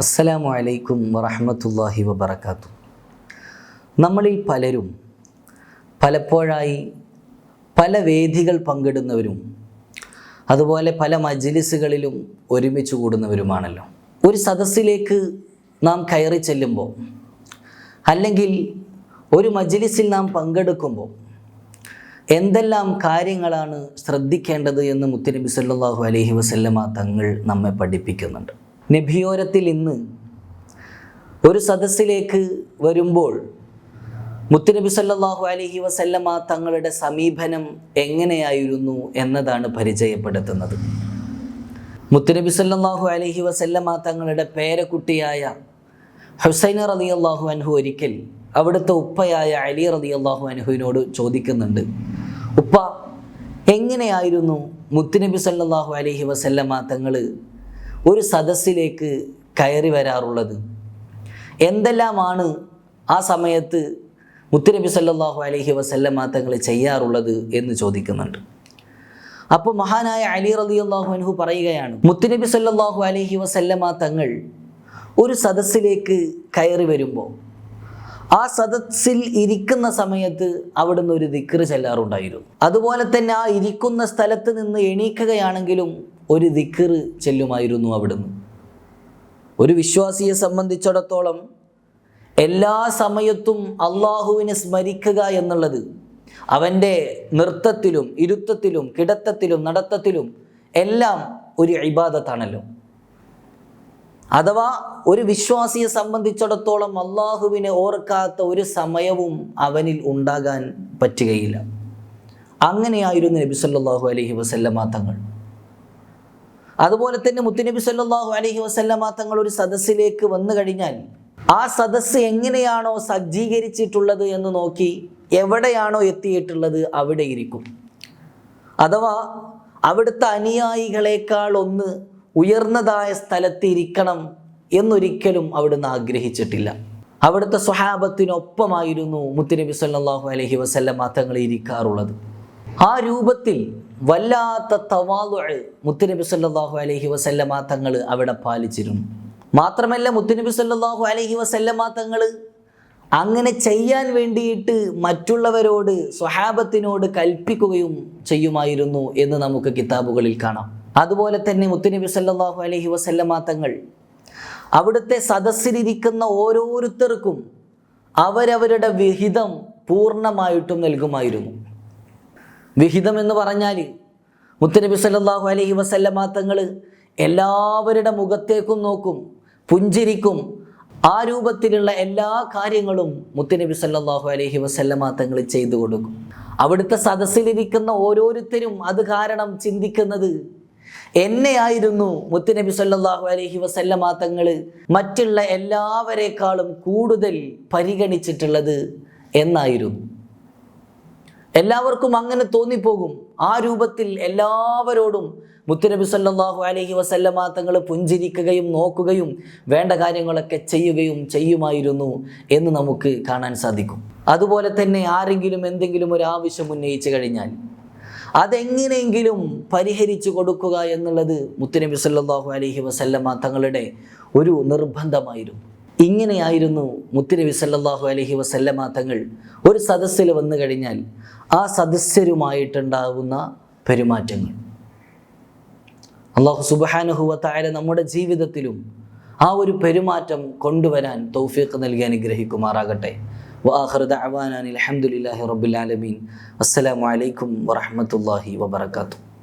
അസ്സലാമു അലൈക്കും വറഹമത്തല്ലാഹി വബർക്കാത്തു നമ്മളിൽ പലരും പലപ്പോഴായി പല വേദികൾ പങ്കിടുന്നവരും അതുപോലെ പല മജ്ലിസുകളിലും ഒരുമിച്ച് കൂടുന്നവരുമാണല്ലോ. ഒരു സദസ്സിലേക്ക് നാം കയറി ചെല്ലുമ്പോൾ അല്ലെങ്കിൽ ഒരു മജ്ലിസിൽ നാം പങ്കെടുക്കുമ്പോൾ എന്തെല്ലാം കാര്യങ്ങളാണ് ശ്രദ്ധിക്കേണ്ടത് എന്ന് മുത്തനബി സല്ലല്ലാഹു അലൈഹി വസല്ലമ തങ്ങൾ നമ്മെ പഠിപ്പിക്കുന്നുണ്ട്. നബിയോരത്തിൽ ഇന്ന് ഒരു സദസ്സിലേക്ക് വരുമ്പോൾ മുത്തുനബി സല്ലാഹു അലഹി വസല്ലമ തങ്ങളുടെ സമീപനം എങ്ങനെയായിരുന്നു എന്നതാണ് പരിചയപ്പെടുത്തുന്നത്. മുത്തുനബി സല്ലാഹു അലഹി വസല്ലമ തങ്ങളുടെ പേരക്കുട്ടിയായ ഹുസൈൻ അള്ളാഹു അൻഹു ഒരിക്കൽ അവിടുത്തെ ഉപ്പയായ അലി റതി അള്ളാഹു അൻഹുവിനോട് ചോദിക്കുന്നുണ്ട് ഉപ്പ എങ്ങനെയായിരുന്നു മുത്തുനബി സല്ലാഹു അലഹി വസല്ലമ തങ്ങൾ ഒരു സദസ്സിലേക്ക് കയറി വരാറുള്ളത്. എന്തെല്ലാമാണ് ആ സമയത്ത് മുത്തുനബി സല്ലാഹു അലഹി വസല്ലമ തങ്ങൾ ചെയ്യാറുള്ളത് എന്ന് ചോദിക്കുന്നുണ്ട്. അപ്പോൾ മഹാനായ അലി റളിയല്ലാഹു അൻഹു പറയുകയാണ് മുത്തുനബി സല്ലാഹു അലഹി വസല്ലമ തങ്ങൾ ഒരു സദസ്സിലേക്ക് കയറി വരുമ്പോൾ ആ സദസ്സിൽ ഇരിക്കുന്ന സമയത്ത് അവിടുന്ന് ഒരു ദിക്കറ് ചെല്ലാറുണ്ടായിരുന്നു. അതുപോലെ തന്നെ ആ ഇരിക്കുന്ന സ്ഥലത്ത് നിന്ന് എണീക്കുകയാണെങ്കിലും ഒരു ദിക്കർ ചെല്ലുമായിരുന്നു അവിടുന്ന്. ഒരു വിശ്വാസിയെ സംബന്ധിച്ചിടത്തോളം എല്ലാ സമയത്തും അള്ളാഹുവിനെ സ്മരിക്കുക എന്നുള്ളത് അവന്റെ നൃത്തത്തിലും ഇരുത്തത്തിലും കിടത്തത്തിലും നടത്തത്തിലും എല്ലാം ഒരു ഇബാദത്താണല്ലോ. അഥവാ ഒരു വിശ്വാസിയെ സംബന്ധിച്ചിടത്തോളം അള്ളാഹുവിനെ ഓർക്കാത്ത ഒരു സമയവും അവനിൽ ഉണ്ടാകാൻ പറ്റുകയില്ല. അങ്ങനെയായിരുന്നു നബി സല്ലല്ലാഹു അലൈഹി വസല്ലമ തങ്ങൾ. അതുപോലെ തന്നെ മുത്തുനബി സല്ലാഹു അലഹി വസല്ലമ തങ്ങൾ ഒരു സദസ്സിലേക്ക് വന്നു കഴിഞ്ഞാൽ ആ സദസ്സ് എങ്ങനെയാണോ സജ്ജീകരിച്ചിട്ടുള്ളത് എന്ന് നോക്കി എവിടെയാണോ എത്തിയിട്ടുള്ളത് അവിടെ ഇരിക്കും. അഥവാ അവിടുത്തെ അനുയായികളെക്കാൾ ഒന്ന് ഉയർന്നതായ സ്ഥലത്ത് ഇരിക്കണം എന്നൊരിക്കലും അവിടുന്ന് ആഗ്രഹിച്ചിട്ടില്ല. അവിടുത്തെ സ്വഹാബത്തിനൊപ്പമായിരുന്നു മുത്തുനബി സല്ലാഹു അലഹി വസല്ലമ തങ്ങൾ ഇരിക്കാറുള്ളത്. ആ രൂപത്തിൽ വല്ലാത്ത തവാലു മുത്തുനബി സല്ലാഹു അലഹി വസല്ലമ തങ്ങൾ അവിടെ പാലിച്ചിരുന്നു. മാത്രമല്ല മുത്തുനബി സല്ലാഹു അലഹി വസല്ലമ തങ്ങൾ അങ്ങനെ ചെയ്യാൻ വേണ്ടിയിട്ട് മറ്റുള്ളവരോട് സ്വഹാബത്തിനോട് കൽപ്പിക്കുകയും ചെയ്യുമായിരുന്നു എന്ന് നമുക്ക് കിതാബുകളിൽ കാണാം. അതുപോലെ തന്നെ മുത്തുനബി സല്ലാഹു അലഹി വസല്ലമ തങ്ങൾ അവിടുത്തെ സദസ്സിലിരിക്കുന്ന ഓരോരുത്തർക്കും അവരവരുടെ വിഹിതം പൂർണമായിട്ടും നൽകുമായിരുന്നു. വിഹിതം എന്ന് പറഞ്ഞാൽ മുത്തനബി സല്ലാഹു അലൈഹി വസല്ലമ തങ്ങൾ എല്ലാവരുടെ മുഖത്തേക്കും നോക്കും പുഞ്ചിരിക്കും. ആ രൂപത്തിലുള്ള എല്ലാ കാര്യങ്ങളും മുത്തനബി സല്ലാഹു അലൈഹി വസല്ലമ തങ്ങൾ ചെയ്തു കൊടുക്കും. അവിടുത്തെ സദസ്സിലിരിക്കുന്ന ഓരോരുത്തരും അത് കാരണം ചിന്തിക്കുന്നത് എന്നെയായിരുന്നു മുത്തുനബി സല്ലല്ലാഹു അലൈഹി വസല്ലമ തങ്ങൾ മറ്റുള്ള എല്ലാവരെക്കാളും കൂടുതൽ പരിഗണിച്ചിട്ടുള്ളത് എന്നായിരുന്നു. എല്ലാവർക്കും അങ്ങനെ തോന്നിപ്പോകും. ആ രൂപത്തിൽ എല്ലാവരോടും മുത്തുനബി സല്ലാഹു അലഹി വസല്ലമ തങ്ങൾ പുഞ്ചിരിക്കുകയും നോക്കുകയും വേണ്ട കാര്യങ്ങളൊക്കെ ചെയ്യുകയും ചെയ്യുമായിരുന്നു എന്ന് നമുക്ക് കാണാൻ സാധിക്കും. അതുപോലെ തന്നെ ആരെങ്കിലും എന്തെങ്കിലും ഒരു ആവശ്യം ഉന്നയിച്ചു കഴിഞ്ഞാൽ അതെങ്ങനെയെങ്കിലും പരിഹരിച്ചു കൊടുക്കുക എന്നുള്ളത് മുത്തുനബി സല്ലാഹു അലഹി വസല്ലമ തങ്ങളുടെ ഒരു നിർബന്ധമായിരുന്നു. ഇങ്ങനെയായിരുന്നു മുത്തുനബി സല്ലാഹു അലഹി വസല്ലമ തങ്ങൾ ഒരു സദസ്സിൽ വന്നു കഴിഞ്ഞാൽ ആ സദസ്യരുമായിട്ടുണ്ടാകുന്ന പെരുമാറ്റങ്ങൾ. അള്ളാഹു സുബാനുഹുവത്തായ നമ്മുടെ ജീവിതത്തിലും ആ ഒരു പെരുമാറ്റം കൊണ്ടുവരാൻ തൗഫീഖ് നൽകി അനുഗ്രഹിക്കുമാറാകട്ടെ. വാഹർ ദഅവാനാൻ അൽഹംദുലില്ലാഹി റബ്ബിൽ ആലമീൻ. അസ്സലാമു അലൈക്കും വറഹ്മത്തുള്ളാഹി വബറകാതുഹു.